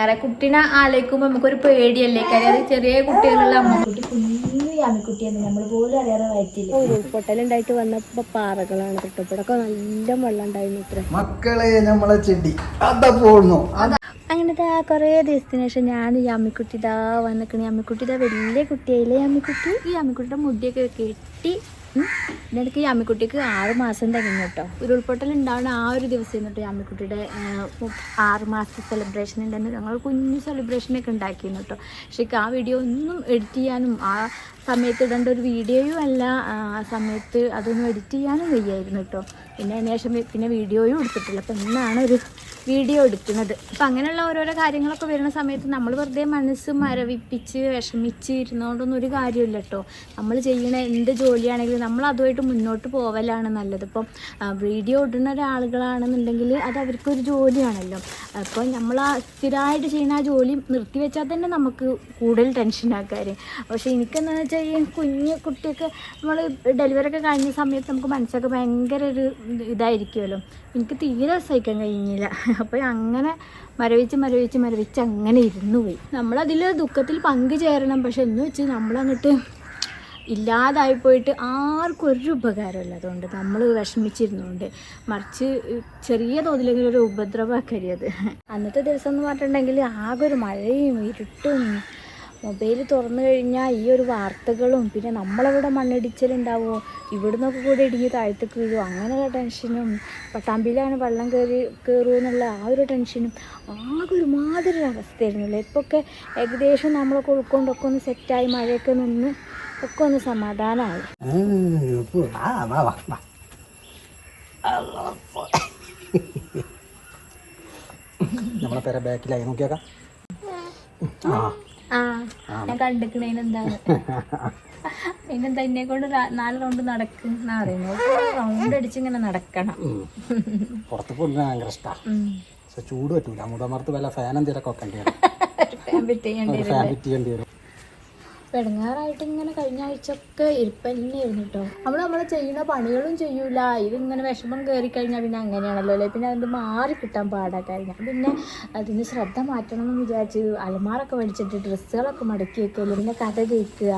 വേറെ കുട്ടീനെ ആലോചിക്കുമ്പോ നമുക്കൊരു പേടിയല്ലേ? കാര്യം ചെറിയ കുട്ടികളുള്ള അമ്മക്കുട്ടി കുഞ്ഞു അമ്മിക്കുട്ടിയാണ് നമ്മൾ പോലും അറിയാതെ വയറ്റില്ല ഉരുൾപൊട്ടലുണ്ടായിട്ട് വന്നപ്പോ പാറകളാണ് തൊട്ടപ്പോഴൊക്കെ നല്ല വെള്ളം ഉണ്ടായിരുന്നു ഇത്ര. മക്കളെ നമ്മളെ ചെടി. അതാ പോണു അങ്ങനത്തെ ആ കുറേ ദിവസത്തിന് ശേഷം ഞാൻ ഈ അമ്മിക്കുട്ടി ഇതാ വന്നിക്കണ. അമ്മിക്കുട്ടി ഇതാ വലിയ കുട്ടിയായില്ലേ അമ്മിക്കുട്ടി ഈ അമ്മിക്കുട്ടിയുടെ മുടിയൊക്കെ കെട്ടി ഉം. യാമിക്കുട്ടിക്ക് ആറ് മാസം തികഞ്ഞു കേട്ടോ ഉരുൾപൊട്ടൽ ഉണ്ടാവുന്ന ആ ഒരു ദിവസം കേട്ടോ യാമിക്കുട്ടിയുടെ ആറ് മാസത്തെ സെലിബ്രേഷൻ ഉണ്ടെന്ന് ഞങ്ങൾ കുഞ്ഞു സെലിബ്രേഷനൊക്കെ ഉണ്ടാക്കിയിരുന്നു കേട്ടോ പക്ഷേ ആ വീഡിയോ ഒന്നും എഡിറ്റ് ചെയ്യാനും ആ സമയത്ത് ഇടേണ്ട ഒരു വീഡിയോയും അല്ല ആ സമയത്ത് അതൊന്നും എഡിറ്റ് ചെയ്യാനും വയ്യായിരുന്നു കേട്ടോ പിന്നെ അതിന് ശേഷം പിന്നെ വീഡിയോയും എടുത്തിട്ടില്ല. അപ്പം എന്നാണ് ഒരു വീഡിയോ എടുക്കുന്നത്. അപ്പം അങ്ങനെയുള്ള ഓരോരോ കാര്യങ്ങളൊക്കെ വരുന്ന സമയത്ത് നമ്മൾ വെറുതെ മനസ്സ് മരവിപ്പിച്ച് വിഷമിച്ച് ഇരുന്നുകൊണ്ടൊന്നും ഒരു കാര്യമില്ല കേട്ടോ നമ്മൾ ചെയ്യുന്ന എന്ത് ജോലിയാണെങ്കിലും നമ്മൾ അതുമായിട്ട് മുന്നോട്ട് പോവലാണ് നല്ലത്. ഇപ്പം വീഡിയോ ഇടുന്ന ഒരാളുകളാണെന്നുണ്ടെങ്കിൽ അത് അവർക്കൊരു ജോലിയാണല്ലോ. അപ്പോൾ നമ്മൾ ആ സ്ഥിരമായിട്ട് ചെയ്യുന്ന ആ ജോലി നിർത്തിവെച്ചാൽ തന്നെ നമുക്ക് കൂടുതൽ ടെൻഷൻ ആക്കാറ് പക്ഷേ എനിക്കെന്താണെന്ന് വെച്ചാൽ ഈ കുഞ്ഞ് കുട്ടിയൊക്കെ നമ്മൾ ഡെലിവറി ഒക്കെ കഴിഞ്ഞ സമയത്ത് നമുക്ക് മനസ്സൊക്കെ ഭയങ്കര ഒരു ഇത് ഇതായിരിക്കുമല്ലോ. എനിക്ക് തീരെ സഹിക്കാൻ കഴിഞ്ഞില്ല. അപ്പോൾ അങ്ങനെ മരവിച്ച് മരവിച്ച് മരവിച്ച് അങ്ങനെ ഇരുന്നു പോയി. നമ്മളതിൽ ദുഃഖത്തിൽ പങ്കുചേരണം പക്ഷെ എന്ന് വെച്ച് നമ്മളങ്ങോട്ട് ഇല്ലാതായി പോയിട്ട് ആർക്കും ഒരു ഉപകാരമില്ല അതുകൊണ്ട് നമ്മൾ വിഷമിച്ചിരുന്നുകൊണ്ട് മറിച്ച് ചെറിയ തോതിലെങ്കിലും ഒരു ഉപദ്രവമാക്കരുത് അന്നത്തെ ദിവസം എന്ന് പറഞ്ഞിട്ടുണ്ടെങ്കിൽ ആകെ ഒരു മഴയും ഇരുട്ടും മൊബൈൽ തുറന്നു കഴിഞ്ഞാൽ ഈ ഒരു വാർത്തകളും പിന്നെ നമ്മളവിടെ മണ്ണിടിച്ചിലുണ്ടാവുമോ ഇവിടുന്നൊക്കെ കൂടെ ഇടിഞ്ഞ് താഴത്തേക്ക് വീഴുമോ അങ്ങനെയുള്ള ടെൻഷനും പട്ടാമ്പിയിലാണ് വെള്ളം കയറി കയറുമോ എന്നുള്ള ആ ഒരു ടെൻഷനും ആകെ ഒരുമാതിരി ഒരു അവസ്ഥയായിരുന്നല്ലോ? ഇപ്പൊക്കെ ഏകദേശം നമ്മളൊക്കെ ഉൾക്കൊണ്ടൊക്കെ ഒന്ന് സെറ്റായി മഴയൊക്കെ നിന്ന് ഒക്കെ ഒന്ന് സമാധാനമായി നമ്മളെ പേരെ ബാക്കിലായി. നോക്കിയേക്കാം. ആ. ഞാൻ കണ്ടിക്കണേനെന്താണ് പിന്നെന്താ എന്നെ കൊണ്ട് നാല് റൗണ്ട് നടക്കും എന്നാ പറയുന്നത്. റൗണ്ട് അടിച്ച് ഇങ്ങനെ നടക്കണം. പുറത്ത് പോകുന്നത് ഭയങ്കര ഇഷ്ടമാണ് ചൂട് പറ്റൂല. മുതമർത്ത് വല്ല ഫാനും തിരക്കൊക്കെ ഫാൻ ഫിറ്റ് ചെയ്യേണ്ടി വരും. പെടുങ്ങാറായിട്ട് ഇങ്ങനെ കഴിഞ്ഞ ആഴ്ചയൊക്കെ ഇരിപ്പന്നെയായിരുന്നു കേട്ടോ നമ്മൾ നമ്മൾ ചെയ്യുന്ന പണികളും ചെയ്യൂല. ഇതിങ്ങനെ വിഷമം കയറി കഴിഞ്ഞാൽ പിന്നെ അങ്ങനെയാണല്ലോ അല്ലേ? പിന്നെ അതിന് മാറി കിട്ടാൻ പാടാക്കാരി ഞാൻ പിന്നെ അതിന് ശ്രദ്ധ മാറ്റണം എന്ന് വിചാരിച്ച് അലമാറൊക്കെ മേടിച്ചിട്ട് ഡ്രസ്സുകളൊക്കെ മടക്കി വെക്കൽ പിന്നെ കഥ കേൾക്കുക.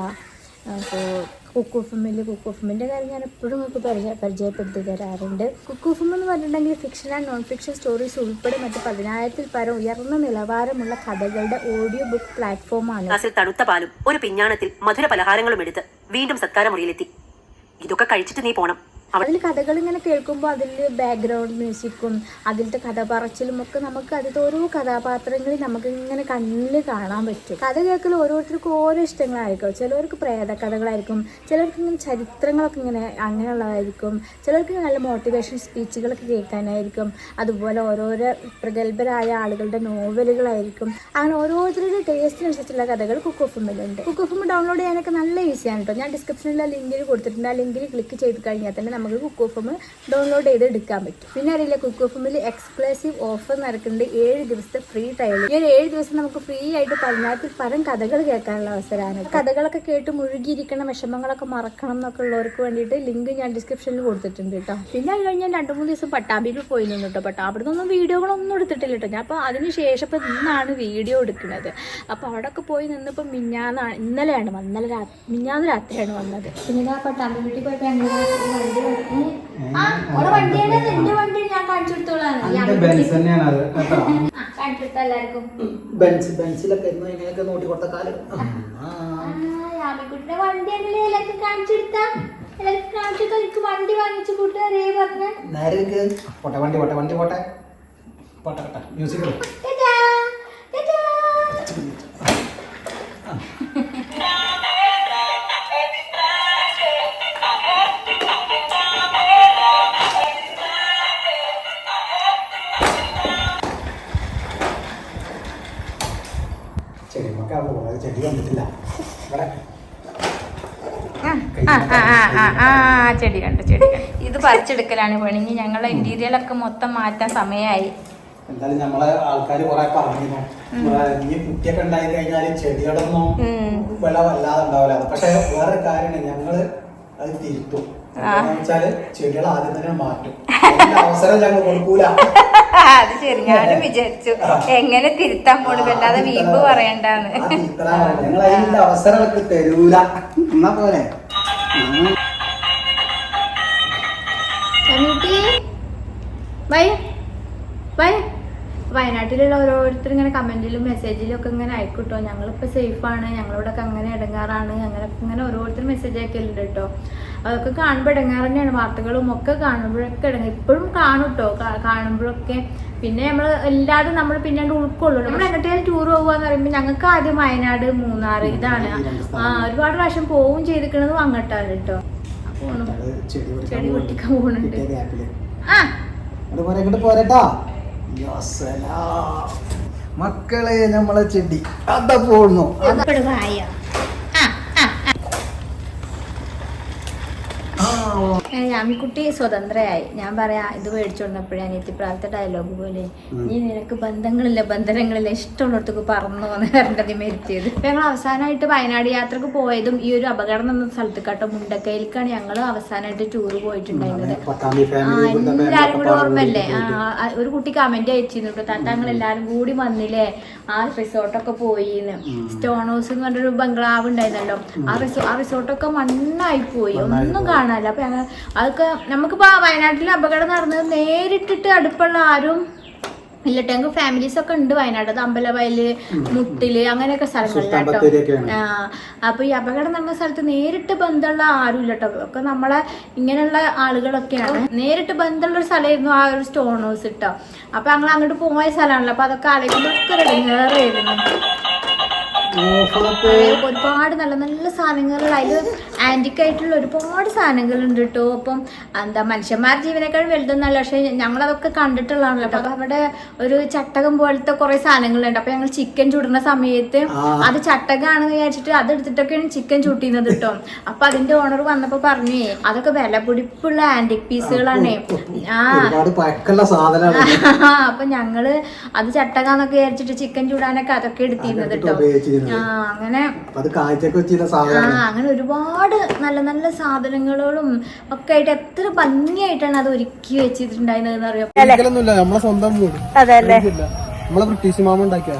അപ്പോൾ കുക്കൂഫമ്മിൽ കുക്കൂഫമ്മിന്റെ കാര്യം ഞാൻ എപ്പോഴും നമുക്ക് പരിചയ പരിചയപ്പെടുത്തി തരാറുണ്ട്. കുക്കൂഫം എന്ന് പറഞ്ഞിട്ടുണ്ടെങ്കിൽ fiction and non fiction stories ഉൾപ്പെടെ മറ്റ് പതിനായിരത്തിൽ പരം ഉയർന്ന നിലവാരമുള്ള കഥകളുടെ ഓഡിയോ ബുക്ക് പ്ലാറ്റ്ഫോമാണ് ക്ലാസ്സിൽ തണുത്ത പാലും ഒരു പിഞ്ഞാണത്തിൽ മധുര പലഹാരങ്ങളും എടുത്ത് വീണ്ടും സത്കാരമുറിയിലെത്തി. ഇതൊക്കെ കഴിച്ചിട്ട് നീ പോണം. അതിൽ കഥകൾ ഇങ്ങനെ കേൾക്കുമ്പോൾ അതിൽ ബാക്ക്ഗ്രൗണ്ട് മ്യൂസിക്കും അതിലത്തെ കഥ പറച്ചിലും ഒക്കെ നമുക്ക് അതിലത്തെ ഓരോ കഥാപാത്രങ്ങളിൽ നമുക്ക് ഇങ്ങനെ കണ്ണിൽ കാണാൻ പറ്റും. കഥ കേൾക്കൽ ഓരോരുത്തർക്കും ഓരോ ഇഷ്ടങ്ങളായിരിക്കും. ചിലവർക്ക് പ്രേത കഥകളായിരിക്കും ചിലർക്ക് ഇങ്ങനെ ചരിത്രങ്ങളൊക്കെ ഇങ്ങനെ അങ്ങനെയുള്ളതായിരിക്കും ചിലർക്ക് നല്ല മോട്ടിവേഷൻ സ്പീച്ചുകളൊക്കെ കേൾക്കാനായിരിക്കും അതുപോലെ ഓരോരോ പ്രഗത്ഭരായ ആളുകളുടെ നോവലുകളായിരിക്കും. അങ്ങനെ ഓരോരുത്തരുടെ ടേസ്റ്റിനനുസരിച്ചുള്ള കഥകൾ കുക്ക് ഓഫ് ഉണ്ട്. ഡൗൺലോഡ് ചെയ്യാനൊക്കെ നല്ല ഈസിയാണ് കേട്ടോ ഞാൻ ഡിസ്ക്രിപ്ഷനിലുള്ള ലിങ്കിൽ കൊടുത്തിട്ടുണ്ട്. ആ ലിങ്കിൽ ക്ലിക്ക് ചെയ്ത് കഴിഞ്ഞാൽ തന്നെ നമുക്ക് കുക്ക് ഓഫ് ഡൗൺലോഡ് ചെയ്ത് എടുക്കാൻ പറ്റും. പിന്നെ അറിയില്ല കുക്ക് ഓഫ് എക്സ്ക്ലൂസീവ് ഓഫർ നടക്കുന്നുണ്ട് ഏഴ് ദിവസത്തെ ഫ്രീ ട്രയൽ ഈ ഒരു ഏഴ് ദിവസം നമുക്ക് ഫ്രീ ആയിട്ട് പതിനായിരത്തിൽ പരം കഥകൾ കേൾക്കാനുള്ള അവസരമാണ് കഥകളൊക്കെ കേട്ട് മുഴുകിയിരിക്കണം വിഷമങ്ങളൊക്കെ മറക്കണം എന്നൊക്കെ ഉള്ളവർക്ക് വേണ്ടിയിട്ട് ലിങ്ക് ഞാൻ ഡിസ്ക്രിപ്ഷനിൽ കൊടുത്തിട്ടുണ്ട് കേട്ടോ പിന്നെ അത് കഴിഞ്ഞാൽ ഞാൻ രണ്ട് മൂന്ന് ദിവസം പട്ടാമ്പിയിൽ പോയി നിന്നു കേട്ടോ പട്ടാ അവിടെ നിന്നൊന്നും വീഡിയോകളൊന്നും എടുത്തിട്ടില്ല കേട്ടോ ഞാൻ അപ്പോൾ അതിന് ശേഷം ഇന്നാണ് വീഡിയോ എടുക്കുന്നത്. അപ്പോൾ അവിടെയൊക്കെ പോയി നിന്നിപ്പോൾ മിഞ്ഞാന്നാണ് ഇന്നലെയാണ് വന്നത്. ഇന്നലെ രാ മിഞ്ഞാന്ന് രാത്രിയാണ് വന്നത്. പിന്നെ ഞാൻ പട്ടാമ്പി വീട്ടിൽ പോയപ്പോൾ വണ്ടി ബെൻസിലൊക്കെ ഇരുന്ന് ഇങ്ങനെയൊക്കെ നോട്ടി കൊടുത്ത? കാലം വണ്ടി വാങ്ങിച്ചു കൂട്ടുകാരേ പറഞ്ഞ. നേരെ. പോട്ടെ വണ്ടി പോട്ടെ വണ്ടി പോട്ടെ. പോട്ടെ പോട്ടെ മ്യൂസിക് ആ, ചെടി കണ്ട് ചെടി ഇത് പറിച്ചെടുക്കലാണ് പണിഞ്ഞ് ഞങ്ങളെ ഇന്റീരിയലൊക്കെ മൊത്തം മാറ്റാൻ സമയമായി എന്തായാലും നമ്മളെ ആൾക്കാർ കുറെ പറഞ്ഞിരുന്നു. ഈ കുട്ടിയൊക്കെ ഉണ്ടായി കഴിഞ്ഞാൽ ചെടികളൊന്നും വില വല്ലാതെ ഉണ്ടാവില്ല. പക്ഷെ വേറെ കാര്യമാണ് ഞങ്ങൾ അത് തിരുത്തും. വെച്ചാൽ ചെടികൾ ആദ്യം തന്നെ മാറ്റും. അവസരം ഞങ്ങൾ കൊടുക്കൂല. അത് ശരി. ഞാനും വിചാരിച്ചു. എങ്ങനെ തിരുത്താൻ പോണു അല്ലാതെ വീമ്പ് പറയണ്ടാന്ന്. ഞങ്ങൾ അതിന്റെ അവസരമൊക്കെ തരൂല. എന്നാ പോലെ? വൈ വയ. വയനാട്ടിലുള്ള ഓരോരുത്തർ ഇങ്ങനെ കമന്റിലും മെസ്സേജിലും ഒക്കെ ഇങ്ങനെ അയക്കൂട്ടോ. ഞങ്ങളിപ്പോൾ സേഫാണ് ഞങ്ങളിവിടൊക്കെ അങ്ങനെ ഇടങ്ങാറാണ്. അങ്ങനെ ഇങ്ങനെ ഓരോരുത്തർ മെസ്സേജ് അയക്കലുണ്ട് കേട്ടോ. അതൊക്കെ കാണുമ്പോൾ ഇടങ്ങാറ് തന്നെയാണ് വാർത്തകളും ഒക്കെ കാണുമ്പോഴൊക്കെ ഇടങ്ങ ഇപ്പോഴും കാണും കേട്ടോ കാണുമ്പോഴൊക്കെ. പിന്നെ നമ്മൾ എല്ലാതും നമ്മൾ പിന്നെ ഉൾക്കൊള്ളും. നമ്മൾ എങ്ങോട്ടേലും ടൂർ പോകുകയെന്ന് പറയുമ്പോൾ ഞങ്ങൾക്ക് ആദ്യം വയനാട് മൂന്നാർ ഇതാണ്. ആ ഒരുപാട് പ്രാവശ്യം പോവും ചെയ്തിരിക്കണതും അങ്ങോട്ടാണ് കേട്ടോ. ചെടി പൊട്ടിക്കാൻ പോകുന്നുണ്ട് ഇങ്ങോട്ട് മക്കളെ നമ്മളെ ചെടി. അതാ പോന്നു യാമിക്കുട്ടി സ്വതന്ത്രയായി. ഞാൻ പറയാ ഇത് മേടിച്ചോണ്ടപ്പോഴേ അനിയത്തിപ്രാലത്തെ ഡയലോഗ് പോലെ നീ നിനക്ക് ബന്ധങ്ങളില്ല ബന്ധനങ്ങളില്ല ഇഷ്ടമുള്ളിടത്തേക്ക് പറന്നു എന്ന് വരേണ്ടത് മെരുത്തിയത്. ഇപ്പൊ ഞങ്ങൾ അവസാനമായിട്ട് വയനാട് യാത്രയ്ക്ക് പോയതും ഈ ഒരു അപകടം എന്ന സ്ഥലത്ത് കേട്ടോ മുണ്ടക്കയിലേക്കാണ് ഞങ്ങൾ അവസാനമായിട്ട് ടൂർ പോയിട്ടുണ്ടായിരുന്നത് ആ എല്ലാവരും കൂടെ ഓർമ്മല്ലേ ഒരു കുട്ടി കമന്റ് അയച്ചിരുന്നു കേട്ടോ താങ്കൾ എല്ലാരും കൂടി വന്നില്ലേ? ആ റിസോർട്ടൊക്കെ പോയിന്ന്. സ്റ്റോൺ ഹൗസ് എന്ന് പറഞ്ഞൊരു ബംഗ്ലാവ് ഉണ്ടായിരുന്നല്ലോ. ആ റിസോ ആ റിസോർട്ടൊക്കെ മണ്ണായി പോയി. ഒന്നും കാണാനില്ല. അപ്പൊ ഞങ്ങൾ അതൊക്കെ നമുക്കിപ്പോൾ വയനാട്ടിൽ അപകടം നടന്നത് നേരിട്ടിട്ട് അടുപ്പുള്ള ആരും ഇല്ലട്ടെ ഞങ്ങൾക്ക് ഫാമിലീസ് ഒക്കെ ഉണ്ട് വയനാട്. അമ്പലവയൽ മുട്ടിൽ അങ്ങനെയൊക്കെ സ്ഥലങ്ങളിലാട്ടോ അപ്പൊ ഈ അപകടം നടന്ന സ്ഥലത്ത് നേരിട്ട് ബന്ധമുള്ള ആരും ഇല്ലട്ടോ ഒക്കെ നമ്മളെ ഇങ്ങനെയുള്ള ആളുകളൊക്കെയാണ്. നേരിട്ട് ബന്ധമുള്ള ഒരു സ്ഥലമായിരുന്നു ആ ഒരു സ്റ്റോൺ ഹൗസ് ഇട്ടോ അപ്പൊ ഞങ്ങൾ അങ്ങോട്ട് പോയ സ്ഥലമാണല്ലോ. അപ്പൊ അതൊക്കെ ആലോചിക്കുമ്പോൾ ഇടങ്ങേറായിരുന്നു ഒരുപാട് നല്ല നല്ല സാധനങ്ങൾ അതിൽ ആന്റിക് ആയിട്ടുള്ള ഒരുപാട് സാധനങ്ങളുണ്ട് കേട്ടോ അപ്പം എന്താ മനുഷ്യന്മാർ ജീവനേക്കാൾ വലുതെന്നല്ല പക്ഷെ ഞങ്ങളതൊക്കെ കണ്ടിട്ടുള്ളതാണല്ലോ. അപ്പൊ അവിടെ ഒരു ചട്ടകം പോലത്തെ കുറെ സാധനങ്ങളുണ്ട്. അപ്പൊ ഞങ്ങൾ ചിക്കൻ ചുടുന്ന സമയത്ത് അത് ചട്ടകാണെന്ന് വിചാരിച്ചിട്ട് അത് എടുത്തിട്ടൊക്കെയാണ് ചിക്കൻ ചുട്ടിരുന്നത് കേട്ടോ അപ്പൊ അതിന്റെ ഓണർ വന്നപ്പോ പറഞ്ഞേ അതൊക്കെ വില പിടിപ്പുള്ള ആന്റിക് പീസുകളാണ്. ആ. അപ്പൊ ഞങ്ങൾ അത് ചട്ടകാന്നൊക്കെ വിചാരിച്ചിട്ട് ചിക്കൻ ചൂടാനൊക്കെ അതൊക്കെ എടുത്തിരുന്നത് കേട്ടോ അങ്ങനെ അത് കാഴ്ചക്ക് വെച്ചിരുന്ന ആ അങ്ങനെ ഒരുപാട് നല്ല നല്ല സാധനങ്ങളും ഒക്കെ ആയിട്ട് എത്ര ഭംഗിയായിട്ടാണ് അത് ഒരുക്കി വെച്ചിട്ടുണ്ടായിരുന്നത് അറിയാം നമ്മളെ സ്വന്തം വീട്. അതല്ലേ നമ്മളെ ബ്രിട്ടീഷ് മാമ ഉണ്ടാക്കിയ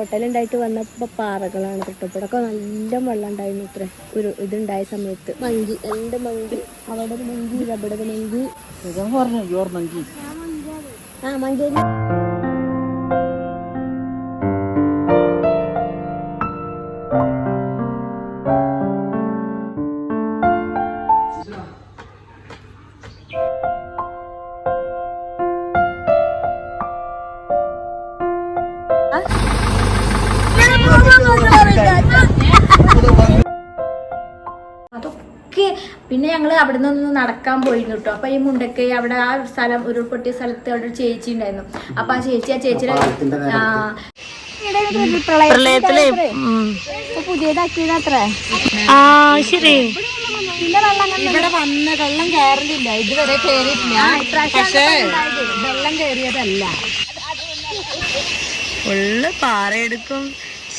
ഉരുൾപൊട്ടലുണ്ടായിട്ട് വന്നപ്പോ പാറകളാണ്. കേട്ടോ നല്ല വെള്ളം ഉണ്ടായിരുന്നു ഇത്ര. ഒരു ഇതുണ്ടായ സമയത്ത്. മങ്കി. എന്റെ മങ്കി. അവിടെ ഒരു മങ്കി ഇവിടെ ഒരു മങ്കി. ആ മങ്കേരി പിന്നെ ഞങ്ങൾ അവിടെ നിന്ന് നടക്കാൻ പോയിരുന്നു കേട്ടോ അപ്പൊ ഈ മുണ്ടക്കൈ അവിടെ ആ ഒരു സ്ഥലം ഉരുൾപൊട്ടിയ സ്ഥലത്ത് അവിടെ ഒരു ചേച്ചി ഉണ്ടായിരുന്നു. അപ്പൊ ആ ചേച്ചി ആ ചേച്ചിയുടെ പ്രളയത്തിൽ പുതിയതാക്കിയത് അത്ര. ആ ശരി. ഇവിടെ വന്ന് വെള്ളം കയറലില്ല ഇതുവരെ കയറിയിട്ടില്ല പക്ഷേ വെള്ളം കയറിയതല്ല ഫുള്ള് പാറയെടുക്കും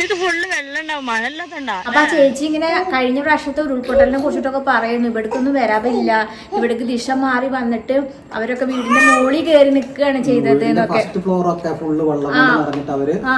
ഇത് ഫുള്ള് വെള്ളം ഉണ്ടാവും മഴ ഇല്ലാത്തണ്ടാ അപ്പൊ ആ ചേച്ചി ഇങ്ങനെ കഴിഞ്ഞ പ്രാവശ്യത്തെ ഉരുൾപൊട്ടലിനെ കുറിച്ചിട്ടൊക്കെ പറയുന്നു. ഇവിടേക്കൊന്നും വരാവില്ല ഇവിടേക്ക് ദിശ മാറി വന്നിട്ട് അവരൊക്കെ വീടിന്റെ മോളി കയറി നിൽക്കുകയാണ് ചെയ്തത് എന്നൊക്കെ. ഫസ്റ്റ് ഫ്ലോർ ഒക്കെ ഫുള്ള് വെള്ളം കൊണ്ട് നിറഞ്ഞിട്ട് അവർ ആ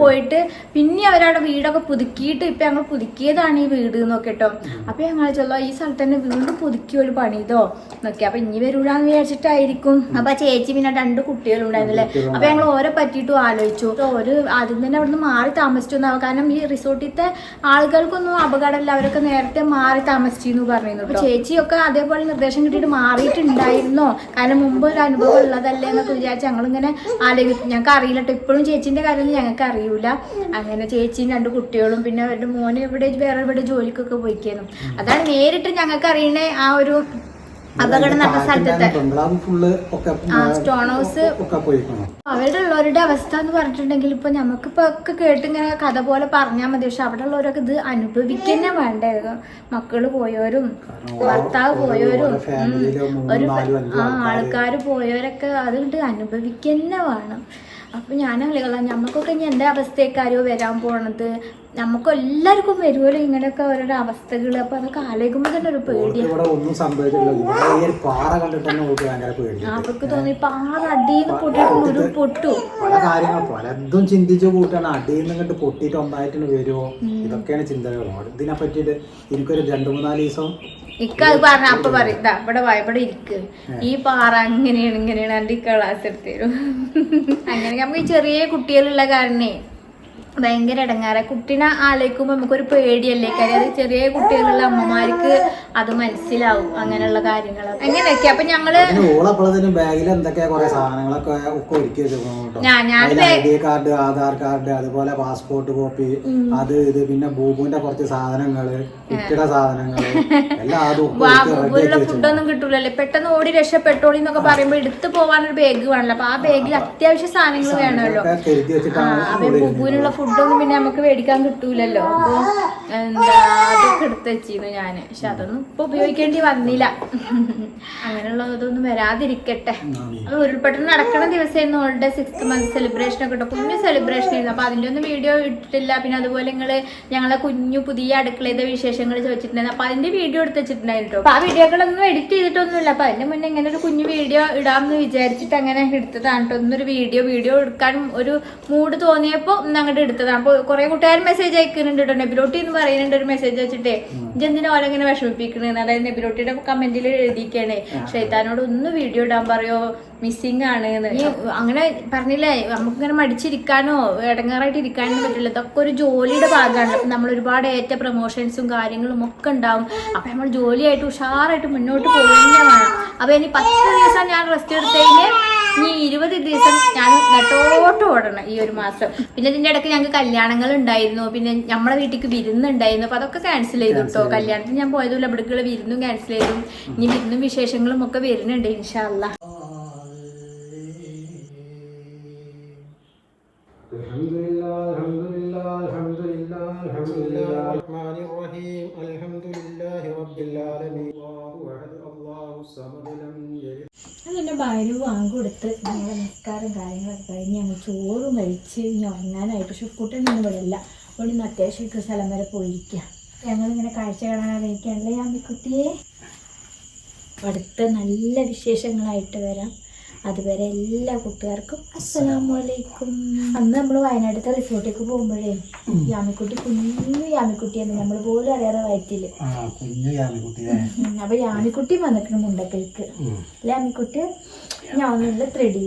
പോയിട്ട് പിന്നെ അവരവിടെ വീടൊക്കെ പുതുക്കിയിട്ട് ഇപ്പൊ ഞങ്ങൾ പുതുക്കിയതാണ് ഈ വീട് എന്നൊക്കെ കേട്ടോ. അപ്പൊ ഞങ്ങൾ ചൊല്ലോ ഈ സ്ഥലത്ത് തന്നെ വീണ്ടും പുതുക്കി ഒരു പണിതോ എന്നൊക്കെ. അപ്പൊ ഇനി വരൂടാന്ന് വിചാരിച്ചിട്ടായിരിക്കും. അപ്പൊ ആ ചേച്ചി പിന്നെ രണ്ട് കുട്ടികളുണ്ടായിരുന്നില്ലേ? അപ്പൊ ഞങ്ങൾ ഓരെ പറ്റിയിട്ടും ആലോചിച്ചു. ഒരു ആദ്യം തന്നെ അവിടുന്ന് മാറി താമസിച്ചു കാരണം ഈ റിസോർട്ടിലത്തെ ആളുകൾക്കൊന്നും അപകടമില്ല. അവരൊക്കെ നേരത്തെ മാറി താമസിച്ചു പറഞ്ഞിരുന്നു അപ്പൊ ചേച്ചിയൊക്കെ അതേപോലെ നിർദ്ദേശം കിട്ടിയിട്ട് മാറിയിട്ടുണ്ടായിരുന്നോ? കാരണം മുമ്പ് ഒരു അനുഭവം ഉള്ളതല്ലേ എന്നൊക്കെ വിചാരിച്ച് ഞങ്ങളിങ്ങനെ ആലോചിക്കും ഞങ്ങൾക്ക് അറിയില്ല കേട്ടോ ഇപ്പോഴും ചേച്ചിന്റെ കാര്യമൊന്നും ഞങ്ങൾക്ക് അറിയൂല. അങ്ങനെ ചേച്ചിയും രണ്ട് കുട്ടികളും പിന്നെ അവരുടെ മോനെ ഇവിടെ വേറെ ഇവിടെ ജോലിക്കൊക്കെ പോയിക്കായിരുന്നു. അതാണ് നേരിട്ട് ഞങ്ങൾക്ക് അറിയണേ ആ ഒരു അപകടം നടന്ന സ്ഥലത്തെ സ്റ്റോൺ ഹൗസ് അവിടെ ഉള്ളവരുടെ അവസ്ഥ എന്ന് പറഞ്ഞിട്ടുണ്ടെങ്കിൽ ഇപ്പൊ നമുക്കിപ്പോ ഒക്കെ കേട്ട് ഇങ്ങനെ കഥ പോലെ പറഞ്ഞാൽ മതി. പക്ഷെ അവിടെ ഉള്ളവരൊക്കെ ഇത് അനുഭവിക്കന്നെ വേണ്ടായിരുന്നു. മക്കൾ പോയവരും ഭർത്താവ് പോയവരും ഒരു. ആൾക്കാർ പോയവരൊക്കെ അതുകൊണ്ട് അനുഭവിക്കന്നെ വേണം. അപ്പൊ ഞാൻ ആളുകളാ നമുക്കൊക്കെ ഇനി എന്താ അവസ്ഥയൊക്കെയോ വരാൻ പോണത്? നമുക്ക് എല്ലാവർക്കും വരുമല്ലോ ഇങ്ങനെയൊക്കെ ഓരോരോ അവസ്ഥകൾ അപ്പൊ അതൊക്കെ ആലോചിക്കുമ്പോൾ തന്നെ ഒരു പേടിയാണ് അവർക്ക് തോന്നി പാറ അടിയിൽ പൊട്ടിയിട്ട് ഒരു പൊട്ടു. പല കാര്യങ്ങൾ പലതും ചിന്തിച്ചു കൂട്ടാണ്. അടിയിൽ നിന്ന് പൊട്ടിട്ട് പൊട്ടിയിട്ട് ഒന്നായിട്ടാണ് വരുമോ ഇതൊക്കെയാണ് ചിന്തകൾ. ഇതിനെ പറ്റിയിട്ട് എനിക്കൊരു രണ്ടു മൂന്നാൽ ദിവസം ഇക്ക അത് പറഞ്ഞ അപ്പൊ പറയും "ദാ ഇവിടെ ഇരിക്ക്. ഈ പാറ അങ്ങനെയാണ് ഇങ്ങനെയാണ് എന്റെ ക്ലാസ് എടുത്തു തരും അങ്ങനെ നമുക്ക് ഈ ചെറിയ കുട്ടികളുള്ള കാരണേ ഭയങ്കര ഇടങ്ങാറ. കുട്ടീനെ ആലോചിക്കുമ്പോൾ നമുക്കൊരു പേടിയല്ലേ? കാര്യം അത് ചെറിയ കുട്ടികളുള്ള അമ്മമാർക്ക് അത് മനസ്സിലാവും അങ്ങനെയുള്ള കാര്യങ്ങൾ അങ്ങനെയൊക്കെ. അപ്പൊ ഞങ്ങൾ ബാഗിൽ എന്തൊക്കെ കുറെ സാധനങ്ങളൊക്കെ ഒക്കെ ഒരുക്കി വെച്ചിട്ടുണ്ട് ഞാൻ- ഞാൻ ഐ കാർഡ് ആധാർ കാർഡ് അതുപോലെ പാസ്പോർട്ട് കോപ്പി അത് ഇത് പിന്നെ ബൂബുവിന്റെ കുറച്ച് സാധനങ്ങൾ കുട്ടിയുടെ സാധനങ്ങൾ എല്ലാം ഫുഡൊന്നും കിട്ടൂലല്ലേ. പെട്ടെന്ന് ഓടി രക്ഷപ്പെട്ടോളി എന്നൊക്കെ പറയുമ്പോ എടുത്തു പോവാനൊരു ബാഗ് വേണല്ലോ. അപ്പൊ ആ ബാഗിൽ അത്യാവശ്യ സാധനങ്ങൾ വേണമല്ലോ. ഫുഡ് അവൻ ബുബുവിനുള്ള ഫുഡൊന്നും പിന്നെ നമുക്ക് മേടിക്കാൻ കിട്ടൂലല്ലോ. അപ്പൊ എന്താ അതൊക്കെ എടുത്ത് വെച്ചിരുന്നു ഞാൻ. പക്ഷെ അതൊന്നും ഇപ്പൊ ഉപയോഗിക്കേണ്ടി വന്നില്ല. അങ്ങനെയുള്ള ഇതൊന്നും വരാതിരിക്കട്ടെ. ഉരുൾപൊട്ടൽ നടക്കുന്ന ദിവസമായിരുന്നു അവളുടെ സിക്സ് മന്ത് സെലിബ്രേഷൻ ഒക്കെ കേട്ടോ കുഞ്ഞു സെലിബ്രേഷൻ ആയിരുന്നു. അപ്പൊ അതിന്റെ ഒന്നും വീഡിയോ ഇട്ടിട്ടില്ല. പിന്നെ അതുപോലെ നിങ്ങൾ ഞങ്ങളെ കുഞ്ഞു പുതിയ അടുക്കളയുടെ വിശേഷങ്ങൾ ചോദിച്ചിട്ടുണ്ടായിരുന്നു. അപ്പൊ അതിന്റെ വീഡിയോ എടുത്ത് വെച്ചിട്ടുണ്ടായിരുന്നു അപ്പൊ ആ വീഡിയോകളൊന്നും എഡിറ്റ് ചെയ്തിട്ടൊന്നുമില്ല. അപ്പൊ അതിന്റെ മുന്നേ ഇങ്ങനെ ഒരു കുഞ്ഞു വീഡിയോ ഇടാമെന്ന് വിചാരിച്ചിട്ട് അങ്ങനെ എടുത്തതാണ് കേട്ടോ ഒന്നൊരു വീഡിയോ വീഡിയോ എടുക്കാൻ ഒരു മൂഡ് തോന്നിയപ്പോൾ അങ്ങോട്ട് എടുത്തതാണ് അപ്പോൾ കുറെ കൂട്ടുകാർ മെസ്സേജ് അയക്കുന്നുണ്ട് കേട്ടോ നെബിലോട്ടി എന്ന് പറയുന്നുണ്ട് ഒരു മെസ്സേജ് വെച്ചിട്ടേ ഇതെന്തിനാ ഓരോ ഇങ്ങനെ വിഷമിപ്പിക്കണെന്ന് അതായത് നെബിലോട്ടിയുടെ കമന്റിൽ എഴുതിയിരിക്കണേ ഷെയ്ത്താനോട് ഒന്ന് വീഡിയോ ഇടാൻ പറയോ? മിസ്സിങ് ആണ്. ഈ അങ്ങനെ പറഞ്ഞില്ലേ? നമുക്കിങ്ങനെ മടിച്ചിരിക്കാനോ ഇടങ്ങാറായിട്ട് ഇരിക്കാനോ പറ്റില്ല. ഇതൊക്കെ ഒരു ജോലിയുടെ ഭാഗമാണ് അപ്പം നമ്മൾ ഒരുപാട് ഏറ്റ പ്രൊമോഷൻസും കാര്യങ്ങളും ഒക്കെ ഉണ്ടാവും. അപ്പം നമ്മൾ ജോലിയായിട്ട് ഉഷാറായിട്ട് മുന്നോട്ട് വേണം. അപ്പം ഇനി പത്ത് ദിവസം ഞാൻ റെസ്റ്റ് എടുത്തതിന് ഇനി ഇരുപത് ദിവസം ഞാൻ നട്ടോട്ട് ഓടണം ഈ ഒരു മാസം. പിന്നെ ഇതിന്റെ ഇടയ്ക്ക് ഞങ്ങൾക്ക് കല്യാണങ്ങൾ ഉണ്ടായിരുന്നു പിന്നെ നമ്മളെ വീട്ടിൽ വിരുന്നുണ്ടായിരുന്നു. അപ്പൊ അതൊക്കെ ക്യാൻസൽ ചെയ്തു കേട്ടോ കല്യാണത്തിന് ഞാൻ പോയതുമില്ല ഇവിടേക്കുള്ള വിരുന്നും ക്യാൻസൽ ചെയ്തു. ഇനി വിരുന്നും വിശേഷങ്ങളും ഒക്കെ വരുന്നുണ്ട് ഇൻഷാല്ല ചോറും കഴിച്ച് ഇനി ഉറങ്ങാനായിട്ട് പക്ഷെ കുട്ടനൊന്നും ഇവിടെ ഇല്ല. അവിടെ ഇന്ന് അത്യാവശ്യം സ്ഥലം വരെ പോയിരിക്കുക ഞങ്ങളിങ്ങനെ കാഴ്ച കാണാൻ അറിയിക്കാണല്ലേ അമ്മിക്കുട്ടിയെ? അടുത്ത നല്ല വിശേഷങ്ങളായിട്ട് വരാം. അതുവരെ എല്ലാ കൂട്ടുകാർക്കും അസ്സലാമു അലൈക്കും അന്ന് നമ്മൾ വയനാട്ടിലത്തെ റിസോർട്ടിലേക്ക് പോകുമ്പോഴേ യാമിക്കുട്ടി കുഞ്ഞു യാമിക്കുട്ടിയെന്ന് നമ്മൾ പോലും അറിയാതെ വയറ്റിൽ. യാമിക്കുട്ടിയെ അപ്പൊ യാമിക്കുട്ടി വന്നിട്ടുണ്ട് മുണ്ടക്കൾക്ക് അല്ലെ യാമിക്കുട്ടി ഞാൻ ഒന്നുമില്ല ത്രെഡി